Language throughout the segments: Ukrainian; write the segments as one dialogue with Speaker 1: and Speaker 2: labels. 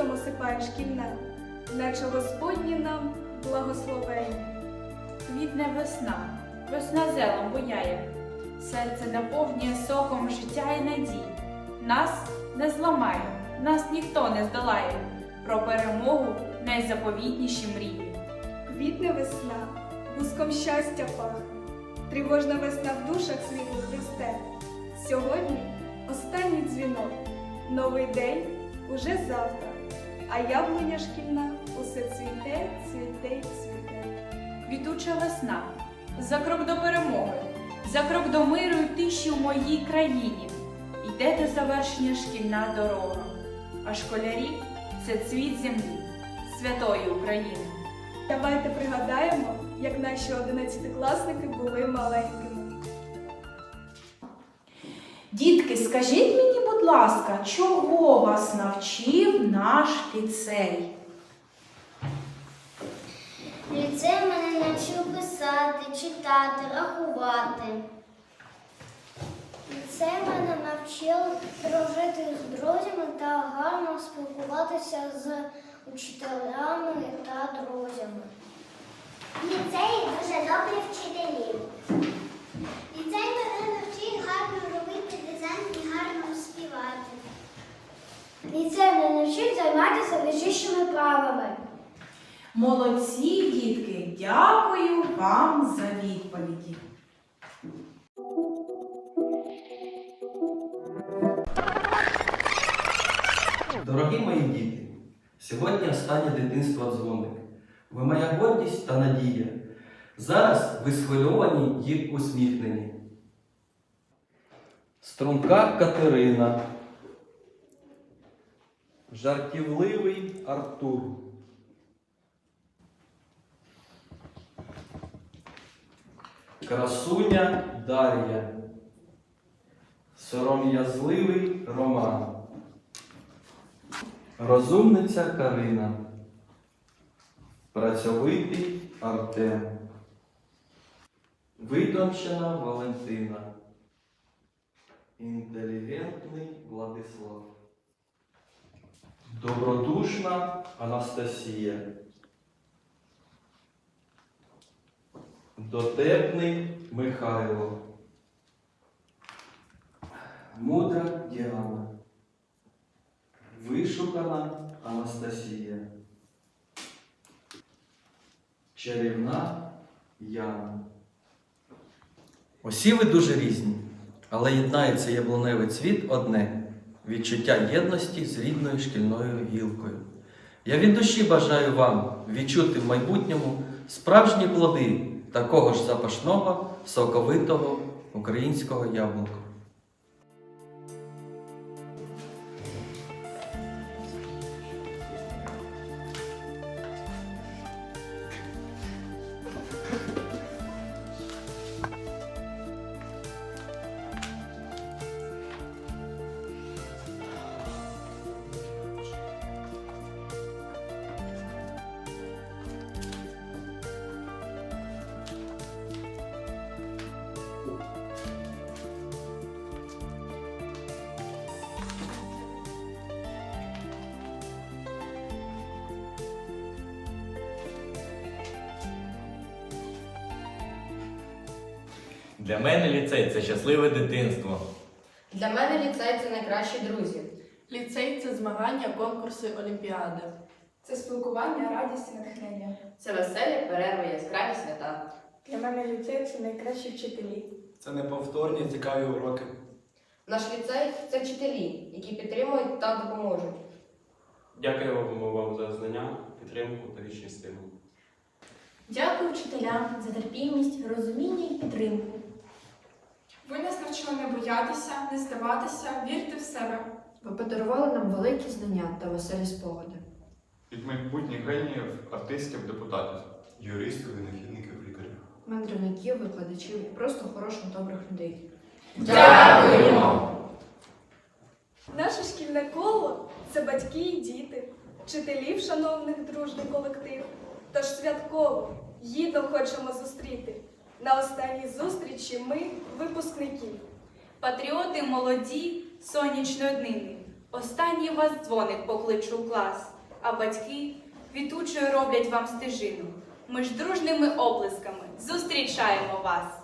Speaker 1: цвітом осипає шкільна, наче Господні нам благословені.
Speaker 2: Квітне весна, весна зелом буяє, серце наповнює соком життя і надій. Нас не зламає, нас ніхто не здолає. Про перемогу найзаповітніші мрії.
Speaker 1: Квітне весна, буском щастя пахне, тривожна весна в душах світлих росте. Сьогодні останній дзвінок, новий день уже завтра, а яблуня шкільна усе цвіте, цвіте й цвіте.
Speaker 2: Квітуча весна, за крок до перемоги, за крок до миру й тиші в моїй країні. Йде до завершення шкільна дорога, а школярі це цвіт землі, святої України.
Speaker 1: Давайте пригадаємо, як наші одинадцятикласники були маленькими.
Speaker 3: Дітки, скажіть мені, ласка, чого вас навчив наш ліцей?
Speaker 4: Ліцей мене навчив писати, читати, рахувати. Ліцей мене навчив дружити з друзями та гарно спілкуватися з учителями та друзями. Ліцей дуже добрі вчителі. Ліцей мене навчив гарно робити дизайн і гарно співати. Ліцей мене навчив займатися вищими правами.
Speaker 3: Молодці, дітки, дякую вам за відповіді.
Speaker 5: Дорогі мої діти, сьогодні останнє дитинство дзвоник. Ви моя гордість та надія. Зараз ви схвильовані й усміхнені. Струнка Катерина. Жартівливий Артур. Красуня Дар'я. Сором'язливий Роман. Розумниця Карина. Працьовитий Артем. Видончена Валентина. Інтелігентний Владислав. Добродушна Анастасія. Дотепний Михайло. Мудра Діана. Вишукана Анастасія. Чарівна Яна. Усі ви дуже різні, але єднається яблуневий цвіт одне відчуття єдності з рідною шкільною гілкою. Я від душі бажаю вам відчути в майбутньому справжні плоди такого ж запашного, соковитого українського яблука.
Speaker 6: Для мене ліцей це щасливе дитинство.
Speaker 7: Для мене ліцей це найкращі друзі.
Speaker 8: Ліцей це змагання, конкурси, олімпіади.
Speaker 1: Це спілкування, радість і натхнення.
Speaker 7: Це веселі перерви, яскраві свята.
Speaker 1: Для мене ліцей це найкращі вчителі.
Speaker 9: Це неповторні цікаві уроки.
Speaker 7: Наш ліцей це вчителі, які підтримують та допоможуть.
Speaker 10: Дякуємо вам за знання, підтримку та вічні стимул.
Speaker 11: Дякую вчителям за терпімість, розуміння і підтримку.
Speaker 1: Ви нас навчили не боятися, не здаватися, вірте в себе.
Speaker 7: Ви подарували нам великі знання та веселі спогади.
Speaker 12: Від майбутніх геніїв, артистів, депутатів.
Speaker 10: Юристів, винахідників, лікарів.
Speaker 7: Мандрівників, викладачів і просто хороших, добрих людей.
Speaker 2: Дякуємо!
Speaker 1: Наше шкільне коло це батьки і діти, вчителів, шановних дружний колектив. Тож святково, гідно хочемо зустріти. На останній зустрічі ми випускники.
Speaker 2: Патріоти молоді, сонячної днини. Останній вас дзвоник покличу у клас, а батьки квітучою роблять вам стежину. Ми ж дружними оплесками зустрічаємо вас.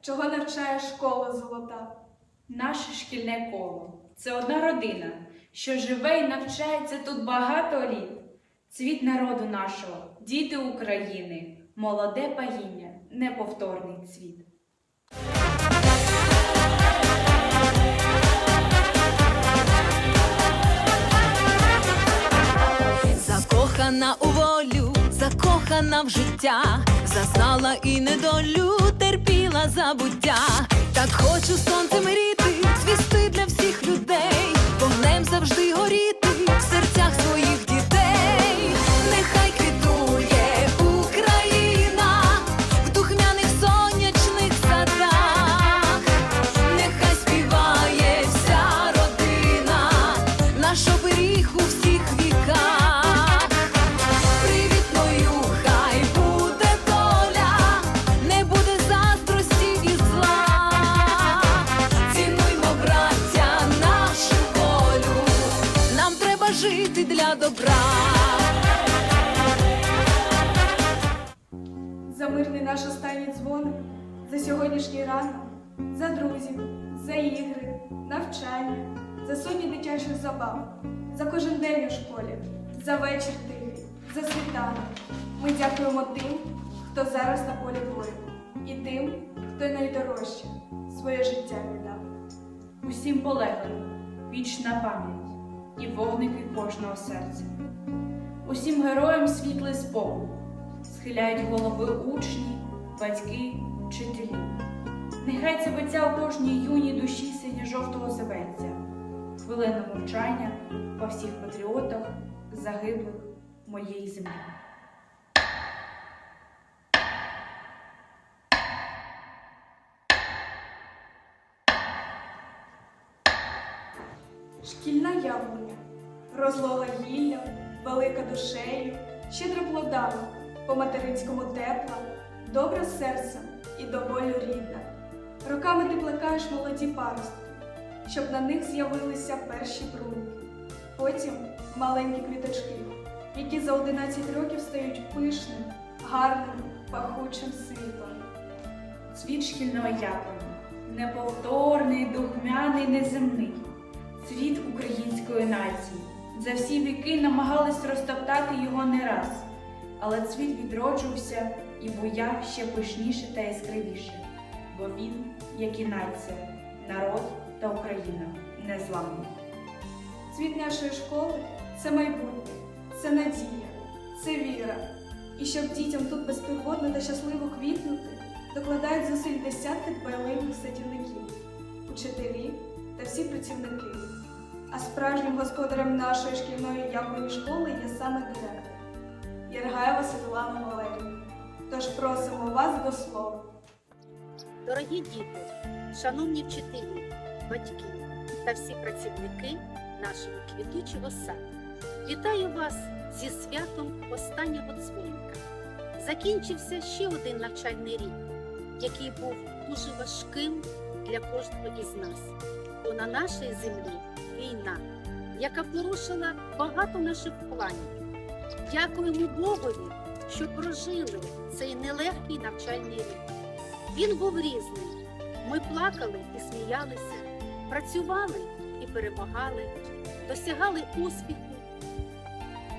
Speaker 1: Чого навчає школа золота.
Speaker 2: Наше шкільне коло це одна родина, що живе і навчається тут багато літ. Цвіт народу нашого, діти України, молоде паїння, неповторний цвіт.
Speaker 13: Закохана у закохана в життя, зазнала і недолю, терпіла забуття. Так хочу сонцем ріти, свісти для всіх людей, вогнем завжди горіти добра.
Speaker 1: За мирний наш останній дзвоник, за сьогоднішній ранок, за друзів, за ігри, навчання, за сотні дитячих забав, за кожен день у школі, за вечір тихий, за світанок. Ми дякуємо тим, хто зараз на полі бою, і тим, хто найдорожче своє життя віддав.
Speaker 2: Усім полеглим вічна пам'ять і вогники кожного серця. Усім героям світлий спокій, схиляють голови учні, батьки, вчителі. Нехай це биття у кожній юній душі сині жовтого зеленця, хвилина мовчання по всіх патріотах, загиблих моєї землі.
Speaker 1: Шкільна яблуня, розлога гіллям, велика душею, щедро плодами, по-материнському тепла, добра серцем і до болю рідна. Роками ти плекаєш молоді паростки, щоб на них з'явилися перші бруньки. Потім маленькі квіточки, які за 11 років стають пишним, гарним, пахучим світлом.
Speaker 2: Цвіт шкільного яблуня, неповторний, духмяний, неземний, цвіт української нації. За всі віки намагались розтоптати його не раз, але цвіт відроджувався і буяв ще пишніше та яскравіше, бо він, як і нація, народ та Україна незламний.
Speaker 1: Цвіт нашої школи це майбутнє, це надія, це віра. І щоб дітям тут безтурботно та щасливо квітнути, докладають зусиль десятки дбайливих садівників, учителі та всі працівники. А справжнім господарем нашої шкільної яблуні школи є саме директор Єргаєва Світлана Валерівна. Тож просимо вас до слова.
Speaker 14: Дорогі діти, шановні вчителі, батьки та всі працівники нашого квітучого саду, вітаю вас зі святом останнього дзвоника. Закінчився ще один навчальний рік, який був дуже важким для кожного із нас. Бо на нашій землі війна, яка порушила багато наших планів. Дякуємо Богові, що прожили цей нелегкий навчальний рік. Він був різний. Ми плакали і сміялися, працювали і перемагали, досягали успіху.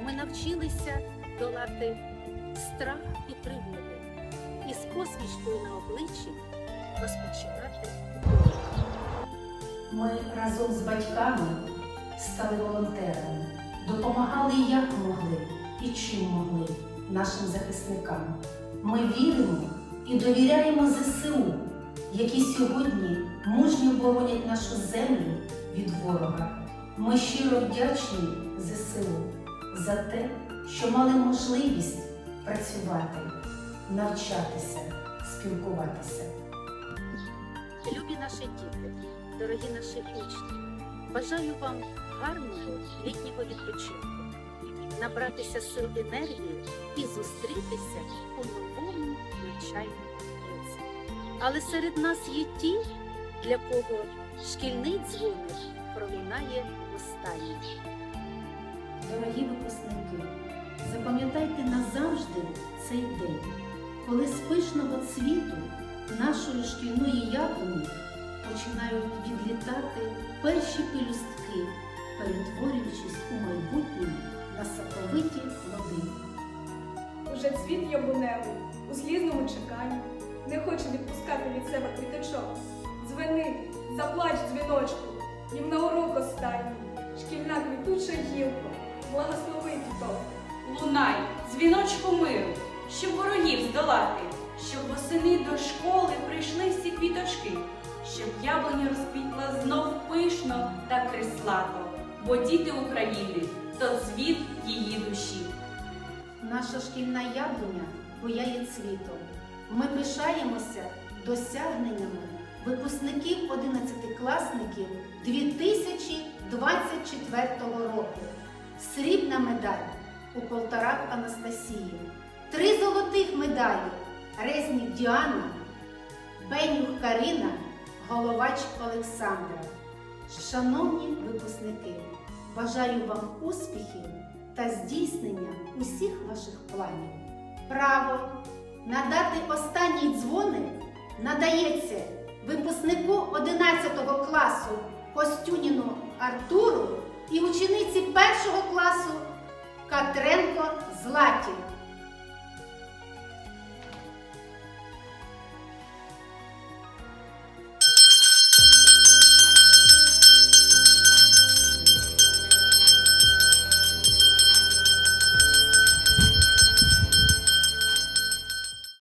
Speaker 14: Ми навчилися долати страх і пригоди і з посмішкою на обличчі розпочинати.
Speaker 3: Ми разом з батьками стали волонтерами, допомагали як могли і чим могли нашим захисникам. Ми віримо і довіряємо ЗСУ, які сьогодні мужньо боронять нашу землю від ворога. Ми щиро вдячні ЗСУ за те, що мали можливість працювати, навчатися, спілкуватися.
Speaker 14: Любі наші діти, дорогі наші учні, бажаю вам гарного літнього відпочинку, набратися сил енергії і зустрітися у новому навчальному році. Але серед нас є ті, для кого шкільний дзвоник пролунає останній.
Speaker 3: Дорогі випускники, запам'ятайте назавжди цей день, коли з пишного цвіту нашої шкільної яблуні починають відлітати перші пелюстки, перетворюючись у майбутнє на соковиті плоди.
Speaker 1: Уже цвіт яблуневий у слізному чеканні. Не хочу відпускати від себе квіточок. Дзвени, заплач дзвіночку, їм на урок останній. Шкільна квітуча гілко, благослови хто.
Speaker 2: Лунай, дзвіночку миру, щоб ворогів здолати, щоб восени до школи прийшли всі квіточки, щоб яблуня розквітла знов пишно та крислато, бо діти України то цвіт її душі.
Speaker 3: Наша шкільна яблуня буяє цвітом. Ми пишаємося досягненнями випускників 11-класників 2024 року. Срібна медаль у Полторак Анастасії, три золотих медалі Резнік Діана, Бенюх Карина, Головач Олександра. Шановні випускники, бажаю вам успіхів та здійснення усіх ваших планів. Право надати останній дзвоник надається випускнику 11 класу Костюніну Артуру і учениці першого класу Катренко Златі.